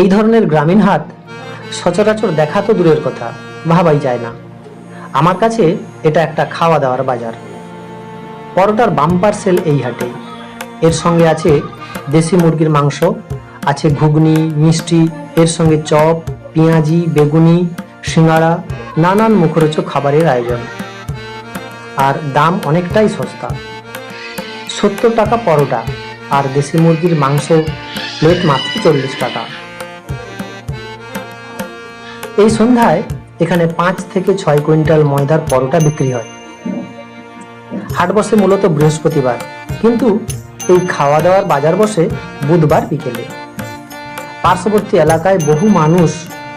এই ধরনের গ্রামীণ হাত সচরাচর দেখা তো দূরের কথা, ভাবাই যায় না। আমার কাছে এটা একটা খাওয়া দাওয়ার বাজার। পরোটার বাম্পার সেল এই হাটে। এর সঙ্গে আছে দেশি মুরগির মাংস, আছে ঘুগনি, মিষ্টি, এর সঙ্গে চপ, পেঁয়াজি, বেগুনি, সিঙ্গাড়া, নানান মুখরোচক খাবারের আয়োজন। আর দাম অনেকটাই সস্তা। সত্তর টাকা পরোটা আর দেশি মুরগির মাংস প্লেট মাত্র চল্লিশ টাকা। এই সন্ধ্যায় এখানে পাঁচ থেকে ছয় কুইন্টাল ময়দার পরোটা বিক্রি হয়। হাট বসে মূলত বৃহস্পতিবার, কিন্তু এই খাওয়া দাওয়ার বাজার বসে বুধবার বিকেলে। পার্শ্ববর্তী এলাকায় বহু মানুষ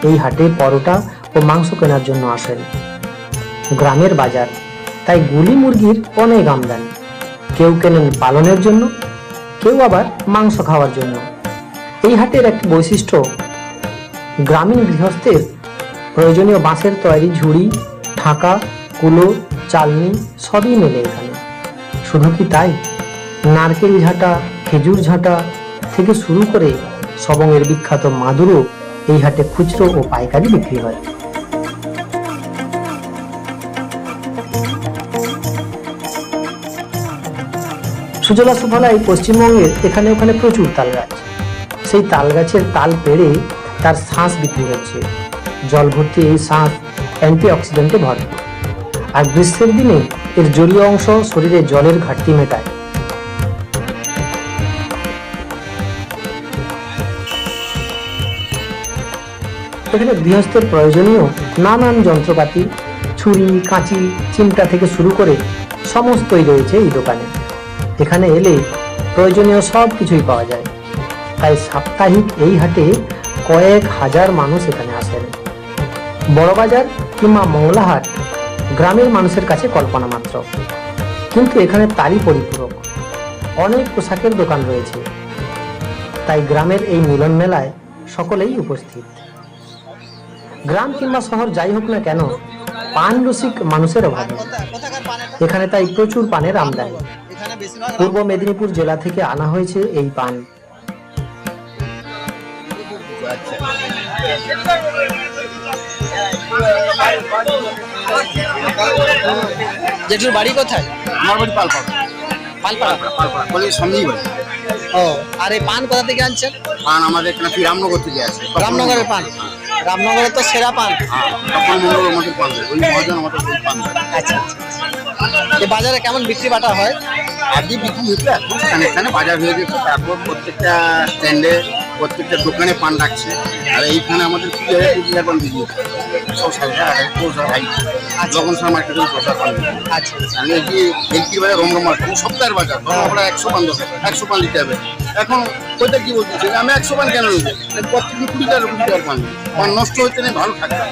এই হাটে পরোটা ও মাংস কেনার জন্য আসেন। গ্রামের বাজার, তাই গুলি মুরগির অনেক আমদানি। কেউ কেনেন পালনের জন্য, কেউ আবার মাংস খাওয়ার জন্য। এই হাটের একটি বৈশিষ্ট্য, গ্রামীণ গৃহস্থের প্রয়োজনীয় বাঁশের তৈরি ঝুড়ি, ঢাকা, কুলো, চালনি সবই মেলে এখানে। শুধু কি তাই? নারকেল ঝাঁটা, খেজুর ঝাঁটা থেকে শুরু করে সবংয়ের বিখ্যাত মাদুরও এই হাটে খুচরো ও পাইকারি বিক্রি হয়। সুজলা সুফলা পশ্চিমবঙ্গের এখানে ওখানে প্রচুর তাল গাছ সেই তাল গাছের তাল পেড়ে তার শ্বাস বিক্রি হচ্ছে। জল ভর্তি এই শ্বাস অ্যান্টি অক্সিডেন্টে ভরপুর। আর গ্রীষ্মের দিনে এর জলীয় অংশ শরীরে জলের ঘাটতি মেটায়। এখানে গৃহস্থের প্রয়োজনীয় নানান যন্ত্রপাতি, ছুরি, কাঁচি, চিমটা থেকে শুরু করে সমস্তই রয়েছে এই দোকানে। এখানে এলে প্রয়োজনীয় সব কিছুই পাওয়া যায়। তাই সাপ্তাহিক এই হাটে কয়েক হাজার মানুষ এখানে আসেন। বড়বাজার কিংবা মংলাহাট গ্রামের মানুষের কাছে কল্পনা মাত্র। কিন্তু এখানে তারই পরিপূরক। অনেক পোশাকের দোকান রয়েছে। তাই গ্রামের এই মিলন মেলায় সকলেই উপস্থিত। গ্রাম কিংবা শহর যাই হোক না কেন, পান রসিক মানুষের অভাব। এখানে তাই প্রচুর পানের আমদানি। পূর্ব মেদিনীপুর জেলা থেকে আনা হয়েছে এই পান। জেঠুর বাড়ি কোথায়? আমার বাড়ি পালপাড়া। পালপাড়া? পালপাড়া কলেজের সামনেই বাড়ি। ও আর এই পান কোথা থেকে আনছেন? পান আমাদের এখানে কি রামনগর থেকে আছে? রামনগরের পান? রামনগরের তো সেরা পান। হ্যাঁ তখন মন্ডল আমাদের পান ওই মহাজন আমাদের পান আচ্ছা আচ্ছা এই বাজারে কেমন বিক্রি বাটা হয়? আগে বিক্রি হতো এখন স্থানে স্থানে বাজার হয়ে গেছে তারপর প্রত্যেকটা স্ট্যান্ডে প্রত্যেকটা দোকানে পান রাখছে। আর এইখানে আমাদের পান সব সার মার্কেটে পান আচ্ছা। আচ্ছা আমি যে ভেলকির বাজার রমরম মার্কেট সপ্তাহের বাজার। আমরা একশো পান দেবো একশো পান দিতে হবে। এখন ওইটা কি বলতেছে আমি একশো পান কেন নেব? প্রত্যেকদিন কুড়ি টাকা কুড়ি টাকার পান নষ্ট হইতে নেই ভালো থাকবে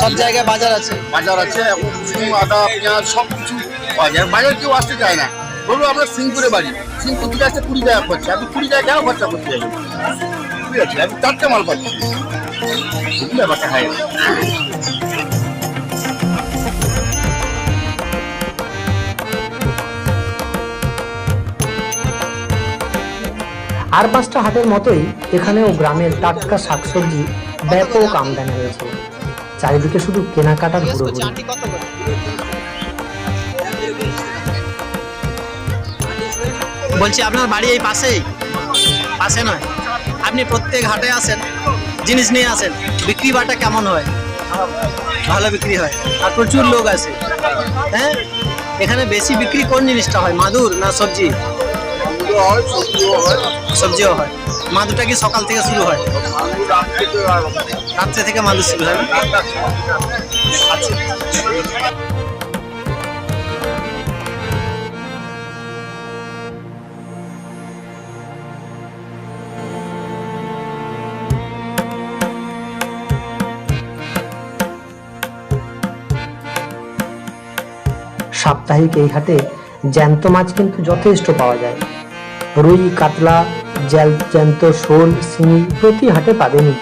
সব জায়গায় বাজার আছে। বাজার আছে এখন রসুন আদা পেঁয়াজ সব কিছু বাজার বাজার কেউ আসতে চায় না। বলব আমরা সিংপুরে বাড়ি। সিংপুর থেকে আসতে কুড়ি টাকা খরচা। আপনি কুড়ি টাকা কেন খরচা করতে যাবেন ঠিক আছে, আমি চারটে মাল পাচ্ছি। ব্যাপারটা হয়? আর পাঁচটা হাটের মতোই এখানেও গ্রামের টাটকা শাকসবজি ব্যাপক আমদানি হয়েছে। চারিদিকে শুধু কেনাকাটার হুড়োহুড়ি বলছি, আপনার বাড়ি এই পাশেই? পাশে নয়। আপনি প্রত্যেক হাটে আসেন, জিনিস নিয়ে আসেন, বিক্রি বাটা কেমন হয়? ভালো বিক্রি হয়। আর প্রচুর লোক আসে হ্যাঁ? এখানে বেশি বিক্রি কোন জিনিসটা হয়, মাদুর না সবজি? সবজিও হয়। মাদুরটা কি সকাল থেকে শুরু হয়? রাত্রে থেকে মাদুর শুরু হয়। আচ্ছা। সাপ্তাহিক এই হাটে জ্যান্ত মাছ কিন্তু যথেষ্ট পাওয়া যায়। রুই কাতলা জ্যাল জ্যান্ত শোল শিঙি প্রতি হাটে পাবেনি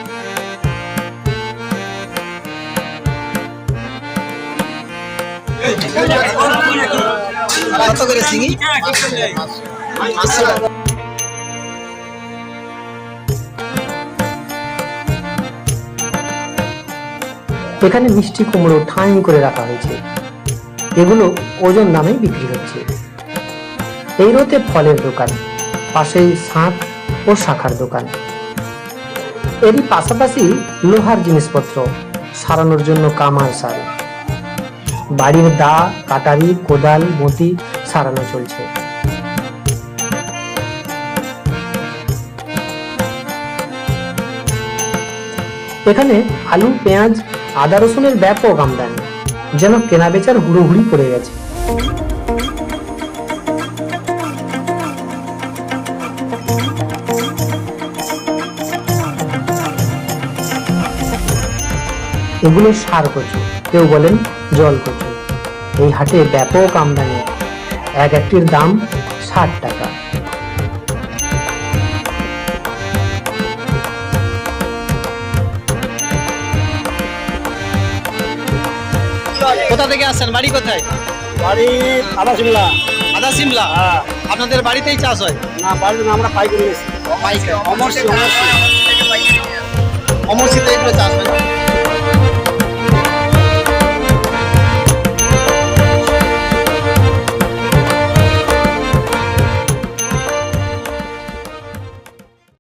এখানে মিষ্টি কুমড়ো ঠাঁই করে রাখা হয়েছে। এগুলো ওজন নামে বিক্রি হচ্ছে। এই রোতে ফলের দোকান, পাশেই শাঁখ ও শাখার দোকান। এরই পাশাপাশি লোহার জিনিসপত্র সারানোর জন্য কামার সার। বাড়ির দা, কাটারি, কোদাল, মতি সারানো চলছে। এখানে আলু, পেঁয়াজ, আদা, রসুনের ব্যাপক আমদানি। যেন কেনা বেচার হুড়োহুড়ি পড়ে গেছে। এগুলো সার কচু কেউ বলেন জল কচু এই হাটে ব্যাপক আমদানি। এক একটির দাম ষাট টাকা। কোথা থেকে আসছেন? বাড়ি কোথায়? বাড়ি আদা সিমলা। আদা সিমলা? হ্যাঁ। আপনাদের বাড়িতেই চাষ হয়? না বাড়ি আমরা পাইকারি অমর অমরশি অমরশিতে এগুলো চাষ